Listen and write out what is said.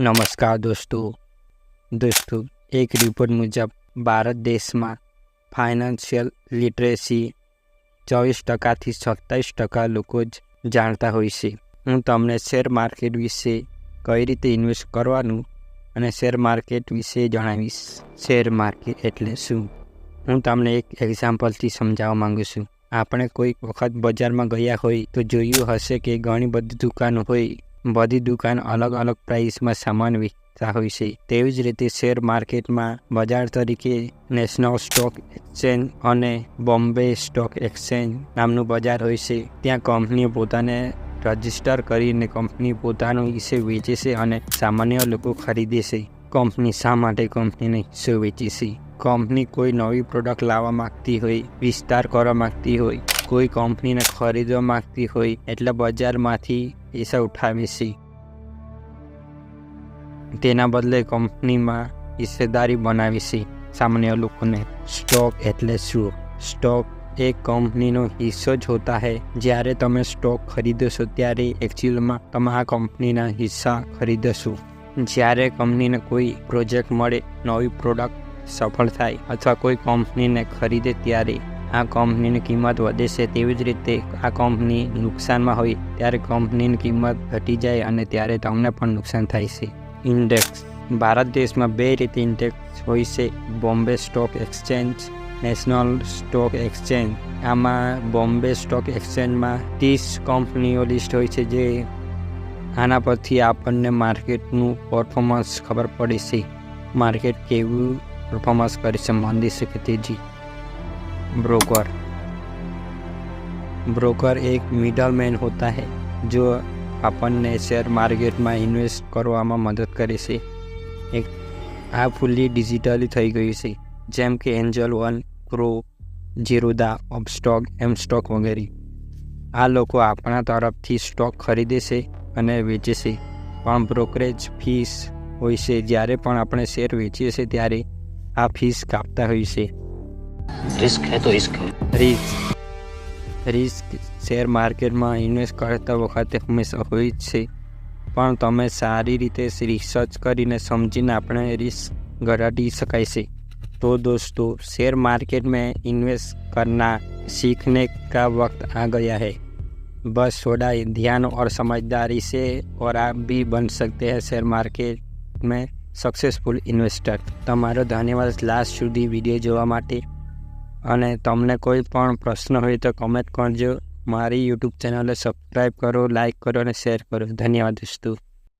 નમસ્કાર દોસ્તો. દોસ્તો, એક રિપોર્ટ મુજબ ભારત દેશમાં ફાઇનાન્શિયલ લિટરેસી ચોવીસ ટકાથી સત્તાવીસ ટકા લોકો જ જાણતા હોય છે. હું તમને શેર માર્કેટ વિશે કઈ રીતે ઇન્વેસ્ટ કરવાનું અને શેર માર્કેટ વિશે જણાવીશ. શેર માર્કેટ એટલે શું? હું તમને એક એક્ઝામ્પલથી સમજાવવા માંગુ છું. આપણે કોઈક વખત બજારમાં ગયા હોય તો જોયું હશે કે ઘણી બધી દુકાનો હોય બધી દુકાન અલગ અલગ પ્રાઇસમાં સામાન વેચતા હોય છે. તેવી જ રીતે શેર માર્કેટમાં બજાર તરીકે નેશનલ સ્ટોક એક્સચેન્જ અને બોમ્બે સ્ટોક એક્સચેન્જ નામનું બજાર હોય છે. ત્યાં કંપનીઓ પોતાને રજિસ્ટર કરીને કંપની પોતાનો હિસ્સે વેચે છે અને સામાન્ય લોકો ખરીદે છે. કંપની શા માટે કંપનીને હિસ્સો વેચે છે? કંપની કોઈ નવી પ્રોડક્ટ લાવવા માગતી હોય, વિસ્તાર કરવા માગતી હોય કોઈ કંપનીને ખરીદવા માંગતી હોય એટલે બજારમાંથી પૈસા ઉઠાવે છે. તેના બદલે કંપનીમાં હિસ્સેદારી બનાવી છે સામાન્ય લોકોને. સ્ટોક એટલે શું? સ્ટોક એ કંપનીનો હિસ્સો જ હોતા હે. જ્યારે તમે સ્ટોક ખરીદો છો, ત્યારે એકચ્યુઅલમાં તમે આ કંપનીના હિસ્સા ખરીદશો જ્યારે કંપનીને કોઈ પ્રોજેક્ટ મળે, નવી પ્રોડક્ટ સફળ થાય અથવા કોઈ કંપનીને ખરીદે, ત્યારે આ કંપનીની કિંમત વધે છે તેવી જ રીતે આ કંપની નુકસાનમાં હોય ત્યારે કંપનીની કિંમત ઘટી જાય અને ત્યારે તમને પણ નુકસાન થાય છે. ઇન્ડેક્સ. ભારત દેશમાં બે રીતે ઇન્ડેક્સ હોય છે. Bombay stock exchange, national stock exchange. આમાં બોમ્બે સ્ટોક એક્સચેન્જમાં ત્રીસ કંપનીઓ લિસ્ટ હોય છે જે આના પરથી આપણને માર્કેટનું પરફોર્મન્સ ખબર પડે છે. માર્કેટ કેવું પરફોર્મન્સ કરે છે મંદી શકે તેજી. ब्रोकर ब्रोकर एक मिडल मैन होता है जो આપણને શેર માર્કેટમાં ઇન્વેસ્ટ કરવામાં મદદ કરે છે એક આ ફૂલ્લી ડિજિટલી થઈ ગયું છે જેમ કે Angel one pro જીરોદા Upstox M stock વગેરે આ લોકો આપણા તરફથી સ્ટોક ખરીદે છે અને વેચે છે પણ બ્રોકરેજ ફીસ હોય છે જ્યારે પણ આપણે શેર વેચીએ છીએ ત્યારે આ ફીસ કાપતા હોય છે रिस्क है तो इश्क है રિસ્ક રિસ્ક શેર માર્કેટમાં ઇન્વેસ્ટ કરતા વખતે હંમેશા હોય જ છે પણ તમે સારી રીતે રિસર્ચ કરીને સમજીને આપણે રિસ્ક ઘટાડી શકાય છે तो दोस्तों शेयर मार्केट में इन्वेस्ट करना सीखने का वक्त आ गया है बस थोड़ा ध्यान और समझदारी से और आप भी बन सकते हैं शेयर मार्केट में સક્સેસફુલ ઇન્વેસ્ટર તમારો ધન્યવાદ લાસ્ટ સુધી વિડીયો જોવા માટે અને તમને કોઈ પણ પ્રશ્ન હોય તો કમેન્ટ કરજો. મારી યુટ્યુબ ચેનલને સબસ્ક્રાઈબ કરો લાઈક કરો અને શેર કરો. ધન્યવાદ દોસ્તો.